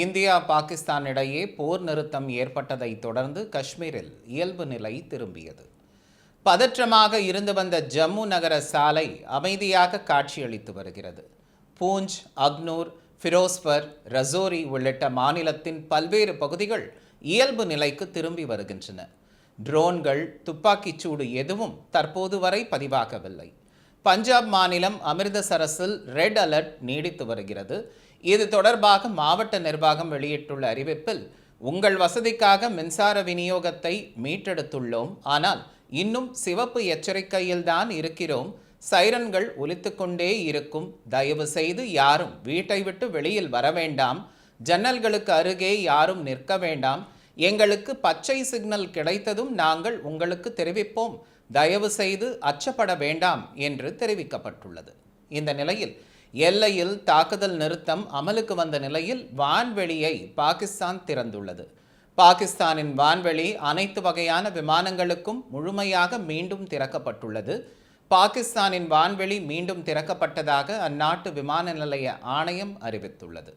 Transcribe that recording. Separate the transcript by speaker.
Speaker 1: India Pakistan இடையே போர் நிறுத்தம் ஏற்பட்டதைத் தொடர்ந்து காஷ்மீரில் இயல்பு நிலை திரும்பியது. பதற்றமாக இருந்து வந்த ஜம்மு நகர சாலை அமைதியாக காட்சியளித்து வருகிறது. பூஞ்ச் அக்னூர் ஃபிரோஸ்பர் ரசோரி உள்ளிட்ட மாநிலத்தின் பல்வேறு பகுதிகள் இயல்பு நிலைக்கு திரும்பி வருகின்றன. ட்ரோன்கள் துப்பாக்கிச்சூடு எதுவும் தற்போது வரை பதிவாகவில்லை. பஞ்சாப் மாநிலம் அமிர்தசரஸில் ரெட் அலர்ட் நீடித்து வருகிறது. இது தொடர்பாக மாவட்ட நிர்வாகம் வெளியிட்டுள்ள அறிவிப்பில் உங்கள் வசதிக்காக மின்சார விநியோகத்தை மீட்டெடுத்துள்ளோம். ஆனால் இன்னும் சிவப்பு எச்சரிக்கையில்தான் இருக்கிறோம். சைரன்கள் ஒலித்துக்கொண்டே இருக்கும். தயவு செய்து யாரும் வீட்டை விட்டு வெளியில் வர வேண்டாம். ஜன்னல்களுக்கு அருகே யாரும் நிற்க வேண்டாம். எங்களுக்கு பச்சை சிக்னல் கிடைத்ததும் நாங்கள் உங்களுக்கு தெரிவிப்போம். தயவு செய்து அச்சப்பட வேண்டாம் என்று தெரிவிக்கப்பட்டுள்ளது. இந்த நிலையில் எல்லையில் தாக்குதல் நிறுத்தம் அமலுக்கு வந்த நிலையில் வான்வெளியை பாகிஸ்தான் திறந்துள்ளது. பாகிஸ்தானின் வான்வெளி அனைத்து வகையான விமானங்களுக்கும் முழுமையாக மீண்டும் திறக்கப்பட்டுள்ளது. பாகிஸ்தானின் வான்வெளி மீண்டும் திறக்கப்பட்டதாக அந்நாட்டு விமான நிலைய ஆணையம் அறிவித்துள்ளது.